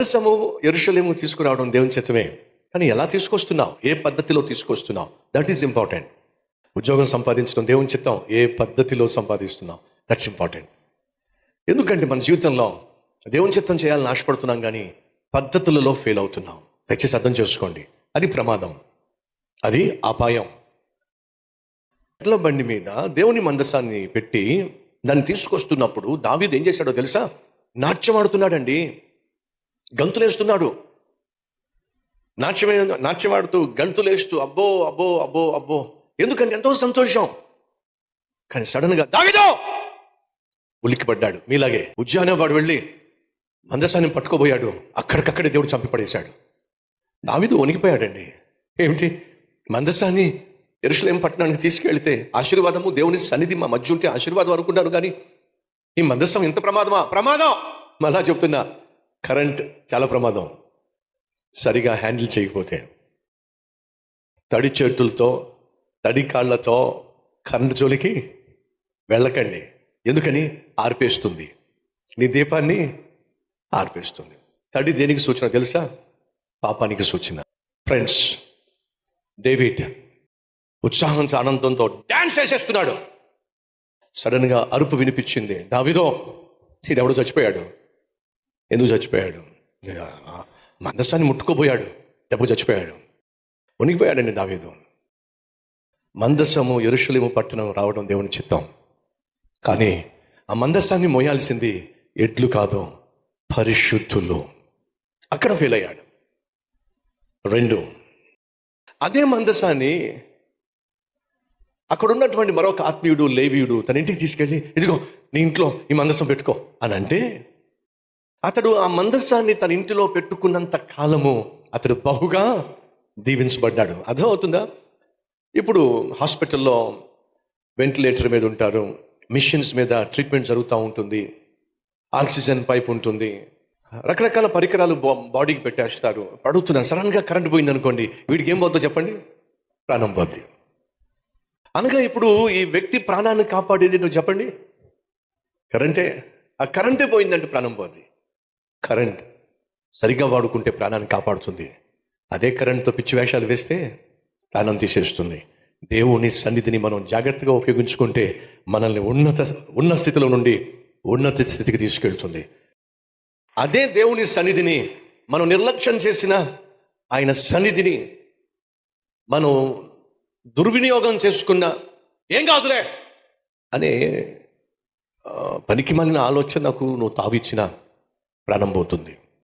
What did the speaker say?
మందసము ఎరుషలేము తీసుకురావడం దేవుని చేతమే. కానీ ఎలా తీసుకొస్తున్నావు? ఏ పద్ధతిలో తీసుకొస్తున్నావు? దట్ ఈస్ ఇంపార్టెంట్ ఉద్యోగం సంపాదించడం దేవుని చిత్తం. ఏ పద్ధతిలో సంపాదిస్తున్నావు? దట్స్ ఇంపార్టెంట్ ఎందుకంటే మన జీవితంలో దేవుని చిత్తం చేయాలని ఆశపడుతున్నాం కానీ పద్ధతులలో ఫెయిల్ అవుతున్నాం. దయచేసి అర్థం చేసుకోండి. అది ప్రమాదం. అది అపాయం. ఎడ్ల బండి మీద దేవుని మందసాన్ని పెట్టి దాన్ని తీసుకొస్తున్నప్పుడు దావీద్ ఏం చేశాడో తెలుసా? నాట్యం ఆడుతున్నాడండి. గంతులేస్తున్నాడు. నాట్యమే నాట్యమాడుతూ గంతులేస్తూ అబ్బో అబ్బో అబ్బో అబ్బో. ఎందుకంటే ఎంతో సంతోషం. కానీ సడన్గా దావిదో! ఉలిక్కిపడ్డాడు. మీలాగే ఉద్యానం వాడు వెళ్ళి మందసాన్ని పట్టుకోబోయాడు. అక్కడికక్కడే దేవుడు చంపి పడేశాడు దావిదు వణికిపోయాడండి. ఏమిటి? మందసాన్ని ఎరుసలేం పట్టణానికి తీసుకెళ్తే ఆశీర్వాదము దేవుని సన్నిధి మా మధ్య ఉంటే ఆశీర్వాదం అనుకున్నారు కానీ ఈ మందస్సం ఎంత ప్రమాదమా? ప్రమాదం! మళ్ళా చెప్తున్నా. కరెంట్ చాలా ప్రమాదం. సరిగా హ్యాండిల్ చేయకపోతే. తడి చేతులతో తడి కాళ్ళతో కరెంటు జోలికి వెళ్ళకండి. ఎందుకని? ఆర్పేస్తుంది. నీ దీపాన్ని ఆర్పేస్తుంది. తడి దేనికి సూచన తెలుసా? పాపానికి సూచన. ఫ్రెండ్స్ డేవిడ్ ఉత్సాహంతో ఆనందంతో డ్యాన్స్ వేసేస్తున్నాడు. సడన్గా అరుపు వినిపించింది. దావిదో ఎవడో చచ్చిపోయాడు. ఎందుకు చచ్చిపోయాడు? ఆ ముట్టుకోపోయాడు దెబ్బ చచ్చిపోయాడు. ఉనికిపోయాడండి దావీదు. మందసము ఎరుషులేము పట్టణం రావడం దేవుని చిత్తం. కానీ ఆ మందస్సాన్ని మోయాల్సింది ఎడ్లు కాదు పరిశుద్ధులు. అక్కడ ఫెయిల్ అయ్యాడు. రెండు అదే మందసాన్ని అక్కడ ఉన్నటువంటి మరొక ఆత్మీయుడు లేవీయుడు తన ఇంటికి తీసుకెళ్ళి ఇదిగో నీ ఇంట్లో ఈ మందసం పెట్టుకో అని అంటే అతడు ఆ మందసాన్ని తన ఇంటిలో పెట్టుకున్నంత కాలము అతడు బహుగా దీవించబడ్డాడు. అర్థం అవుతుందా ఇప్పుడు హాస్పిటల్లో వెంటిలేటర్ మీద ఉంటారు మిషన్స్ మీద ట్రీట్మెంట్ జరుగుతూ ఉంటుంది ఆక్సిజన్ పైప్ ఉంటుంది రకరకాల పరికరాలు బా- బాడీకి పెట్టేస్తారు అడుగుతున్నాను సడన్గా కరెంట్ పోయింది అనుకోండి వీడికి ఏం పోతుందో చెప్పండి? ప్రాణం పోద్ది. అనగా ఇప్పుడు ఈ వ్యక్తి ప్రాణాన్ని కాపాడేది నువ్వు చెప్పండి? కరెంటే? ఆ కరెంటే పోయిందంటే ప్రాణం పోద్ది. కరెంట్ సరిగ్గా వాడుకుంటే ప్రాణాన్ని కాపాడుతుంది. అదే కరెంట్తో పిచ్చి వేషాలు వేస్తే ప్రాణం తీసేస్తుంది. దేవుని సన్నిధిని మనం జాగ్రత్తగా ఉపయోగించుకుంటే మనల్ని ఉన్నత ఉన్న స్థితిలో నుండి ఉన్నత స్థితికి తీసుకెళ్తుంది. అదే దేవుని సన్నిధిని మనం నిర్లక్ష్యం చేసిన ఆయన సన్నిధిని మనం దుర్వినియోగం చేసుకున్న ఏం కాదులే అనే పనికి మాలిన ఆలోచనకు నువ్వు తావిచ్చిన ప్రాణం పోతుంది